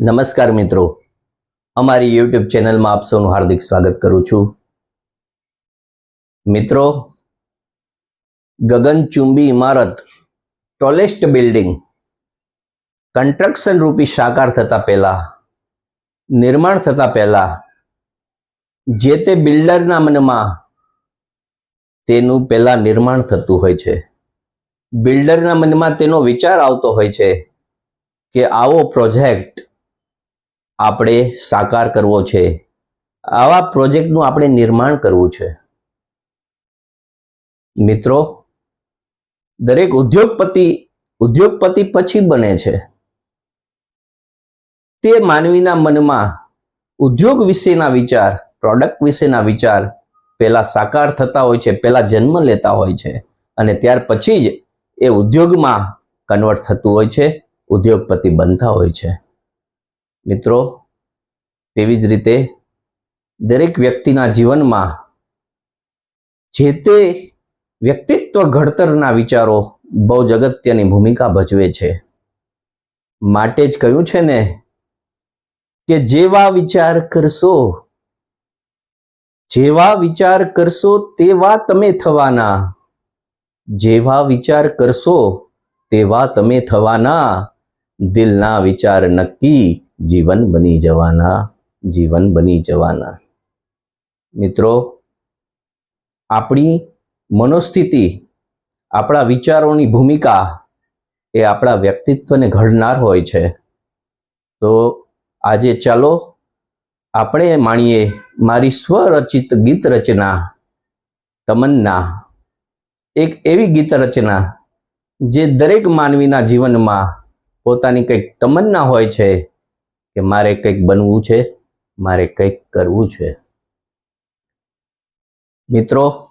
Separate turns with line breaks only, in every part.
નમસ્કાર મિત્રો. અમારી યુટ્યુબ ચેનલમાં આપ સૌનું હાર્દિક સ્વાગત કરું છું. મિત્રો ગગનચુંબી ઇમારત ટોલેસ્ટ બિલ્ડિંગ કન્સ્ટ્રક્શન રૂપી સાકાર થતાં પહેલાં, નિર્માણ થતાં પહેલાં, જે તે બિલ્ડરના મનમાં તેનું પહેલાં નિર્માણ થતું હોય છે. બિલ્ડરના મનમાં તેનો વિચાર આવતો હોય છે કે આવો પ્રોજેક્ટ આપણે સાકાર કરવો છે. આવા પ્રોજેક્ટનું આપણે નિર્માણ કરવું છે. મિત્રો, દરેક ઉદ્યોગપતિ ઉદ્યોગપતિ પછી બને છે. તે માનવીના મનમાં ઉદ્યોગ વિશેના વિચાર પ્રોડક્ટ વિશેના વિચાર, પહેલા સાકાર થતા હોય છે, પહેલા જન્મ લેતા હોય છે અને ત્યાર પછી જ એ ઉદ્યોગમાં કન્વર્ટ થતું હોય છે, ઉદ્યોગપતિ બનતા હોય છે. મિત્રો, તેવી જ રીતે દરેક વ્યક્તિના જીવનમાં જે તે વ્યક્તિત્વ ઘડતરના વિચારો બહુ જ અગત્યની ભૂમિકા ભજવે છે. માટે જ કહ્યું છે ને કે જેવા વિચાર કરશો, જેવા વિચાર કરશો તેવા તમે થવાના. જેવા વિચાર કરશો તેવા તમે થવાના. દિલના વિચાર નક્કી જીવન બની જવાના, જીવન બની જવાના. મિત્રો, આપણી મનોસ્થિતિ, આપણા વિચારોની ભૂમિકા એ આપણા વ્યક્તિત્વને ઘડનાર હોય છે. તો આજે ચાલો આપણે માણીએ મારી સ્વરચિત ગીત રચના, તમન્ના. એક એવી ગીત રચના જે દરેક માનવીના જીવનમાં પોતાની કંઈક તમન્ના હોય છે. કે મારે કંઈક બનવું છે, મારે કંઈક કરવું છે. મિત્રો,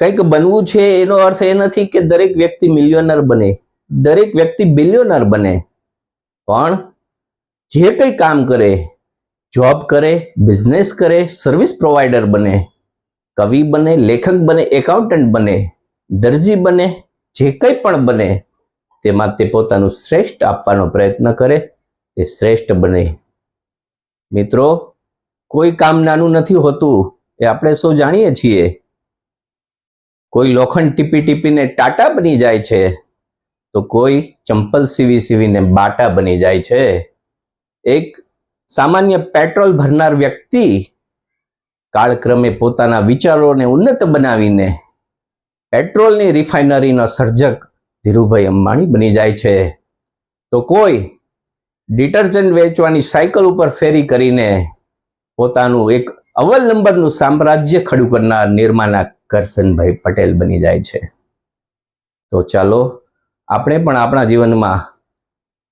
કંઈક બનવું છે એનો અર્થ એ નથી કે દરેક વ્યક્તિ મિલિયોનર બને, દરેક વ્યક્તિ બિલિયોનર બને. પણ જે કંઈ કામ કરે જોબ કરે બિઝનેસ કરે સર્વિસ પ્રોવાઈડર બને, કવિ બને, લેખક બને એકાઉન્ટન્ટ બને, દરજી બને, જે કંઈ પણ બને, તેમાં તે પોતાનું શ્રેષ્ઠ આપવાનો પ્રયત્ન કરે તે શ્રેષ્ઠ બને. મિત્રો, કોઈ કામ નાનું નથી હોતું, એ આપણે સૌ જાણીએ છીએ? કોઈ લોખંડ ટીપી ટીપીને ટાટા બની જાય છે, તો કોઈ ચંપલ સીવી સીવીને બાટા બની જાય છે. એક સામાન્ય પેટ્રોલ ભરનાર વ્યક્તિ કાળક્રમે પોતાના વિચારોને ઉન્નત બનાવીને પેટ્રોલની રિફાઇનરીનો સર્જક ધીરુભાઈ અંબાણી બની જાય છે. તો કોઈ ડિટર્જન્ટ વેચવાની સાયકલ ઉપર ફેરી કરીને પોતાનું એક અવ્વલ નંબરનું સામ્રાજ્ય ખડું કરનાર નિર્માના કરશનભાઈ પટેલ બની જાય છે. તો ચાલો, આપણે પણ આપણા જીવનમાં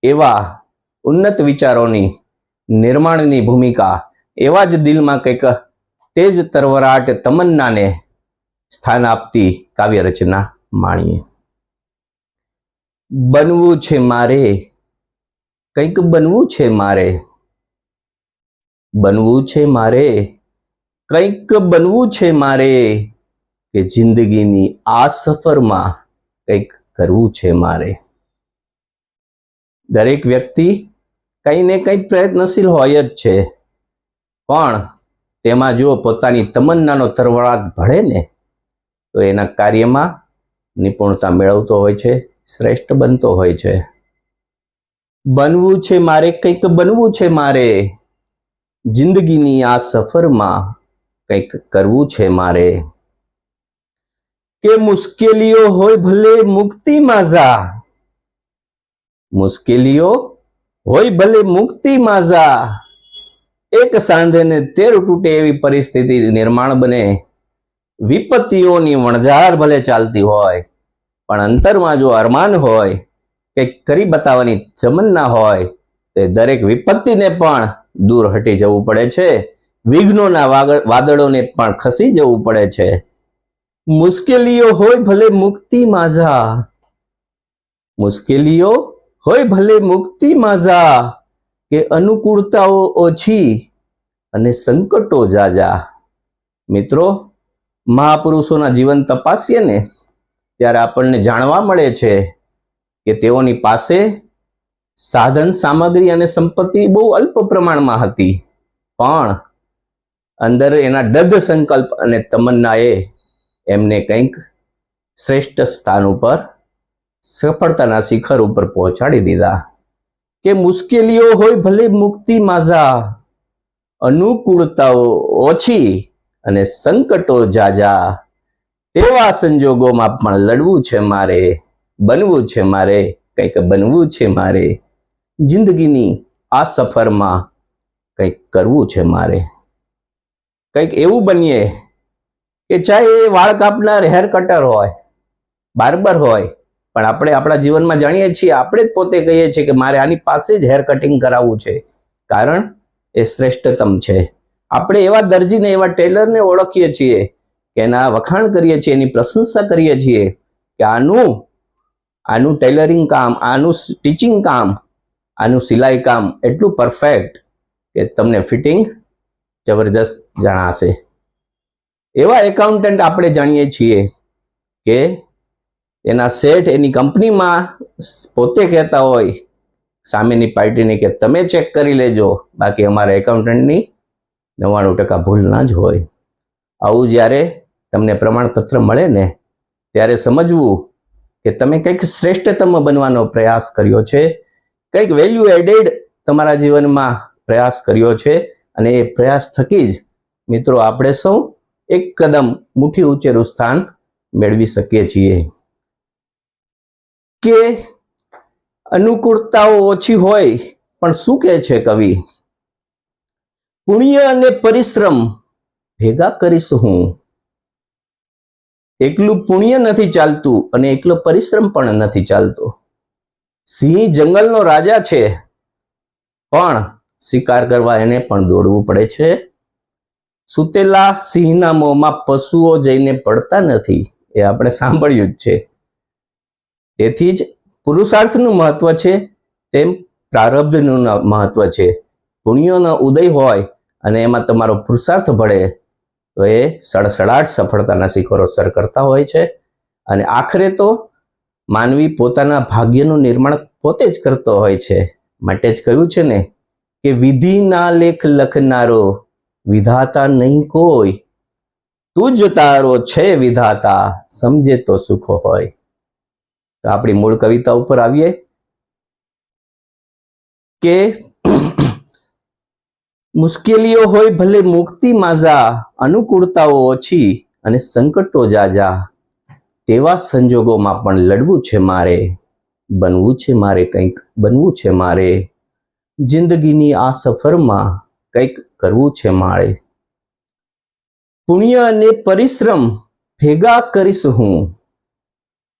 એવા ઉન્નત વિચારોની નિર્માણની ભૂમિકા એવા જ દિલમાં કંઈક તેજ તરવરાટ તમન્નાને સ્થાન આપતી કાવ્યરચના માણીએ. બનવું છે મારે કંઈક બનવું છે મારે? બનવું છે મારે? કંઈક બનવું છે મારે? કે જિંદગીની આ સફરમાં કંઈક કરવું છે મારે? દરેક વ્યક્તિ કંઈ ને કંઈ પ્રયત્નશીલ હોય જ છે. પણ તેમાં જો પોતાની તમન્નાનો તરવળાટ ભળે ને, તો એના કાર્યમાં નિપુણતા મેળવતો હોય છે, શ્રેષ્ઠ બનતો હોય છે. બનવું છે મારે, કંઈક બનવું છે મારે. જિંદગીની આ સફરમાં કંઈક કરવું છે મારે. કે મુશ્કેલીઓ હોય ભલે મુક્તિમાં જા મુશ્કેલીઓ હોય ભલે મુક્તિમાં જા એક સાંધેને તેર તૂટે એવી પરિસ્થિતિ નિર્માણ બને. વિપત્તિઓની વણઝાર ભલે ચાલતી હોય, પણ અંતરમાં જો અરમાન હોય કંઈક કરી બતાવવાની તમન્ના હોય, તે દરેક વિપત્તિને પણ દૂર હટી જવું પડે છે. વિઘ્નોના વાદળોને પણ ખસી જવું પડે છે. મુશ્કેલીઓ હોય ભલે મુક્તિ માઝા મુશ્કેલીઓ હોય ભલે મુક્તિ માઝા કે અનુકૂળતાઓ ઓછી અને સંકટો જાજા. મિત્રો, મહાપુરુષોના જીવન તપાસીએ ને, ત્યારે આપણને જાણવા મળે છે કે તેઓની પાસે સાધન સામગ્રી અને સંપત્તિ બહુ અલ્પ પ્રમાણમાં હતી. પણ અંદર એના ડગ સંકલ્પ અને તમન્નાએ એમને કંઈક શ્રેષ્ઠ સ્થાન ઉપર, સફળતાના શિખર ઉપર પહોંચાડી દીધા. કે મુશ્કેલીઓ હોય ભલે મુક્તિ માઝા, અનુકૂળતાઓ ઓછી અને સંકટો જાજા તેવા સંજોગોમાં પણ લડવું છે મારે. બનવું છે મારે, કંઈક બનવું છે મારે. જિંદગીની આ સફરમાં કંઈક કરવું છે મારે. કંઈક એવું બનીએ કે ચાહે એ વાળ કાપનાર હેર કટર હોય, બાર્બર હોય, પણ આપણે આપણા જીવનમાં જાણીએ છીએ, આપણે જ પોતે કહીએ છીએ કે મારે આની પાસે જ હેર કટિંગ કરાવવું છે. કારણ એ શ્રેષ્ઠતમ છે. આપણે એવા દરજીને, એવા ટેલરને ઓળખીએ છીએ કે એના વખાણ કરીએ છીએ, એની પ્રશંસા કરીએ છીએ કે આનું આનું ટેલરિંગ કામ, આનું સ્ટિચિંગ કામ, આનું સિલાઈ કામ એટલું પરફેક્ટ કે તમને ફિટિંગ જબરજસ્ત જણાશે. એવા એકાઉન્ટન્ટ આપણે જાણીએ છીએ કે એના સેટ એની કંપનીમાં પોતે કહેતા હોય સામેની પાર્ટીને કે તમે ચેક કરી લેજો, બાકી અમારા એકાઉન્ટન્ટની નવ્વાણું ટકા ભૂલ ના જ હોય. આવું જ્યારે તમને પ્રમાણપત્ર મળે ને, ત્યારે સમજવું કે તમે કંઈક શ્રેષ્ઠતમ બનવાનો પ્રયાસ કર્યો છે, કંઈક વેલ્યુ એડેડ તમારા જીવનમાં પ્રયાસ કર્યો છે અને એ પ્રયાસ થકી જ મિત્રો આપણે સૌ એક કદમ મુઠ્ઠી ઊંચેરું સ્થાન મેળવી શકીએ છીએ. કે અનુકૂળતાઓ ઓછી હોય, પણ શું કહે છે કવિ? પુણ્ય અને પરિશ્રમ ભેગા કરીશ હું. એકલું પુણ્ય નથી ચાલતું અને એકલો પરિશ્રમ પણ નથી ચાલતો. સિંહ જંગલનો રાજા છે, પણ શિકાર કરવા એને પણ દોડવું પડે છે. સુતેલા સિંહના મોંમાં પશુઓ જઈને પડતા નથી, એ આપણે સાંભળ્યું જ છે. તેથી જ પુરુષાર્થનું મહત્વ છે, તેમ પ્રારબ્ધનું મહત્વ છે. પુણ્યોનો ઉદય હોય અને એમાં તમારો પુરુષાર્થ ભળે તો એ સડસડાટ સફળતાના શિખરો સર કરતા હોય છે. અને આખરે તો માનવી પોતાના ભાગ્યનું નિર્માણ પોતે જ કરતો હોય છે. માટે જ કહ્યું છે ને કે વિધિના લેખ લખનારો વિધાતા નહીં કોઈ. તું જ તારો છે વિધાતા, સમજે તો સુખો હોય. તો આપણી મૂળ કવિતા ઉપર આવીએ. કે મુશ્કેલીઓ હોય ભલે મુક્તિ માઝા અનુકૂળતાઓ ઓછી અને સંકટો જાજા. તેવા સંજોગોમાં પણ લડવું છે મારે, બનવું છે મારે કંઈક, બનવું છે મારે. જિંદગીની આ સફરમાં કંઈક કરવું છે મારે. પુણ્ય અને પરિશ્રમ ભેગા કરીશ હું.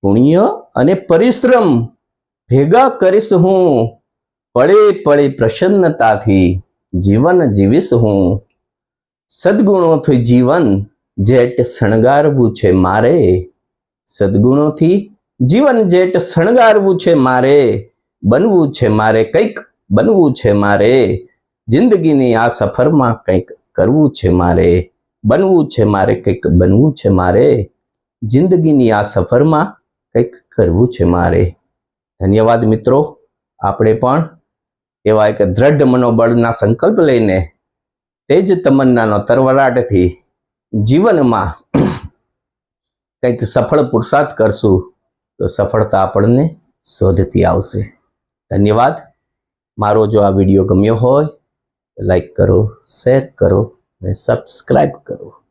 પુણ્ય અને પરિશ્રમ ભેગા કરીશ હું. પડે પડે પ્રસન્નતાથી જીવન જીવીશ હું. સદગુણોથી જીવન જેટ શણગારવું છે મારે. સદગુણોથી જીવન જેટ શણગારવું છે મારે. બનવું છે મારે કંઈક, બનવું છે મારે. જિંદગીની આ સફરમાં કંઈક કરવું છે મારે. બનવું છે મારે કંઈક, બનવું છે મારે. જિંદગીની આ સફરમાં કંઈક કરવું છે મારે. ધન્યવાદ મિત્રો, આપણે પણ એવા એક દ્રઢ મનોબળના સંકલ્પ લઈને તે જ તમન્નાનો તરવરાટથી જીવનમાં કંઈક સફળ પુરુષાર્થ કરશું, તો સફળતા આપણને શોધતી આવશે. ધન્યવાદ. મારો જો આ વીડિયો ગમ્યો હોય, લાઈક કરો, શેર કરો, અને સબસ્ક્રાઈબ કરો.